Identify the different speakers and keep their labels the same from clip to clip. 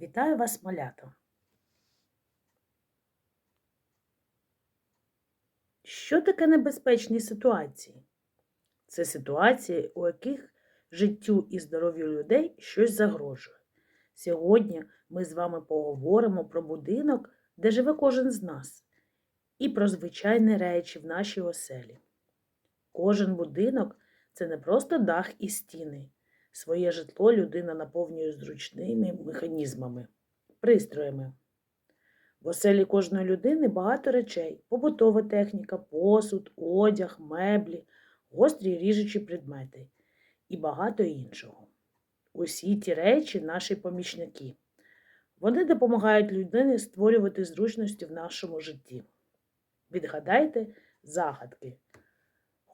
Speaker 1: Вітаю вас, малята! Що таке небезпечні ситуації? Це ситуації, у яких життю і здоров'ю людей щось загрожує. Сьогодні ми з вами поговоримо про будинок, де живе кожен з нас, і про звичайні речі в нашій оселі. Кожен будинок це не просто дах і стіни. Своє житло людина наповнює зручними механізмами, пристроями. В оселі кожної людини багато речей: побутова техніка, посуд, одяг, меблі, гострі ріжучі предмети і багато іншого. Усі ті речі наші помічники. Вони допомагають людині створювати зручності в нашому житті. Відгадайте загадки.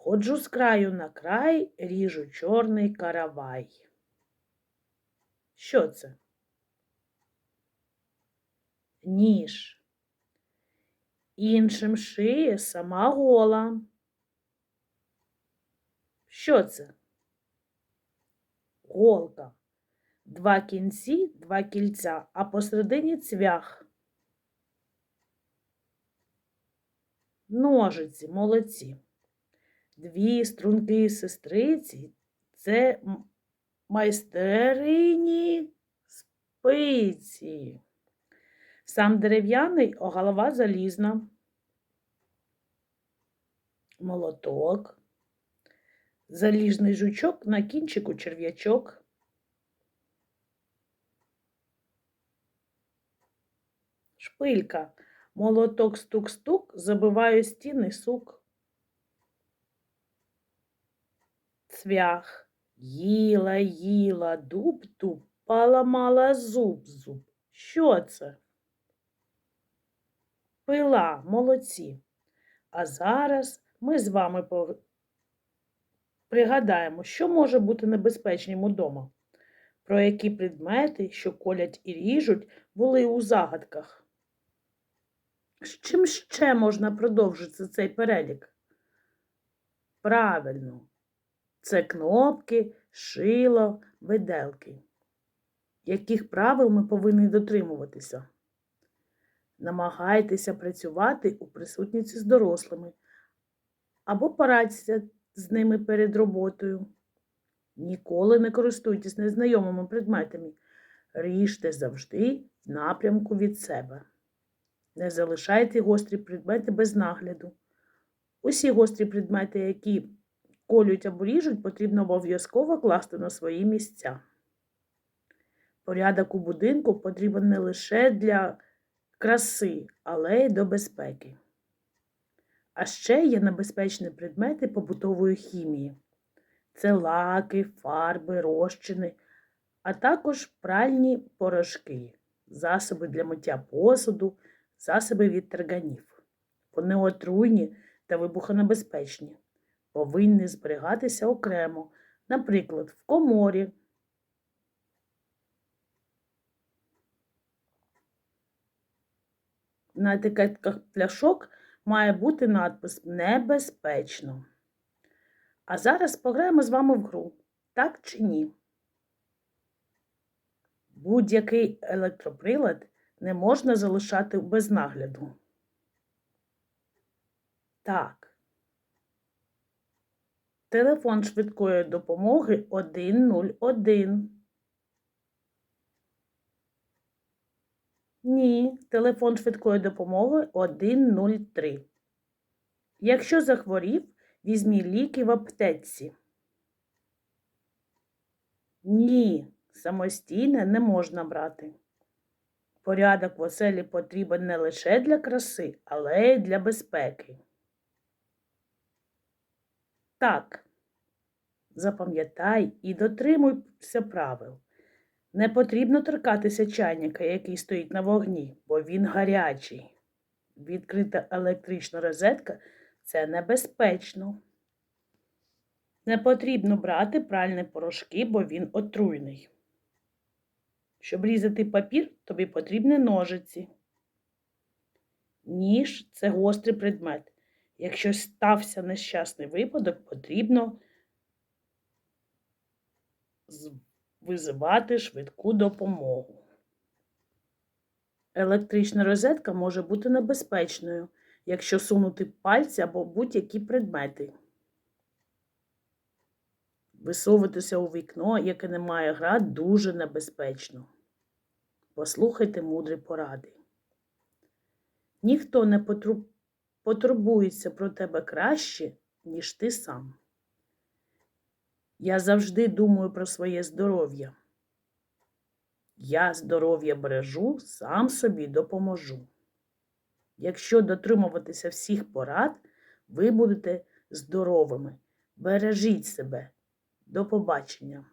Speaker 1: Ходжу з краю на край, ріжу чорний каравай. Що це? Ніж. Іншим шиє сама гола. Що це? Голка. Два кінці, два кільця, а посередині цвях. Ножиці, молодці. Дві струнки сестриці це майстерині спиці. Сам дерев'яний, а голова залізна. Молоток. Заліжний жучок на кінчику черв'ячок. Шпилька. Молоток стук-стук, забиваю стіни сук. Цвях. Їла, їла, дуб-дуб, поламала зуб-зуб. Що це? Пила, молодці. А зараз ми з вами пригадаємо, що може бути небезпечним удома, про які предмети, що колять і ріжуть, були у загадках. З чим ще можна продовжити цей перелік? Правильно, це кнопки, шило, виделки. Яких правил ми повинні дотримуватися? Намагайтеся працювати у присутності з дорослими або порадьтеся з ними перед роботою. Ніколи не користуйтесь незнайомими предметами. Ріжте завжди в напрямку від себе. Не залишайте гострі предмети без нагляду. Усі гострі предмети, які колють або ріжуть, потрібно обов'язково класти на свої місця. Порядок у будинку потрібен не лише для краси, але й до безпеки. А ще є небезпечні предмети побутової хімії. Це лаки, фарби, розчини, а також пральні порошки, засоби для миття посуду, засоби від тарганів. Вони отруйні та вибухонебезпечні, повинні зберігатися окремо, наприклад, в коморі. На етикетках пляшок має бути надпис Небезпечно. А зараз пограємо з вами в гру. Так чи ні? Будь-який електроприлад не можна залишати без нагляду. Так. Телефон швидкої допомоги 101. Ні, телефон швидкої допомоги 103. Якщо захворів, візьмі ліки в аптеці. Ні, самостійне не можна брати. Порядок в оселі потрібен не лише для краси, але й для безпеки. Так, запам'ятай і дотримуйся правил. Не потрібно торкатися чайника, який стоїть на вогні, бо він гарячий. Відкрита електрична розетка це небезпечно. Не потрібно брати пральні порошки, бо він отруйний. Щоб різати папір, тобі потрібні ножиці. Ніж це гострий предмет. Якщо стався нещасний випадок, потрібно визивати швидку допомогу. Електрична розетка може бути небезпечною, якщо сунути пальці або будь-які предмети. Висовуватися у вікно, яке не має град, дуже небезпечно. Послухайте мудрі поради. Ніхто не потурбується про тебе краще, ніж ти сам. Я завжди думаю про своє здоров'я. Я здоров'я бережу, сам собі допоможу. Якщо дотримуватися всіх порад, ви будете здоровими. Бережіть себе. До побачення.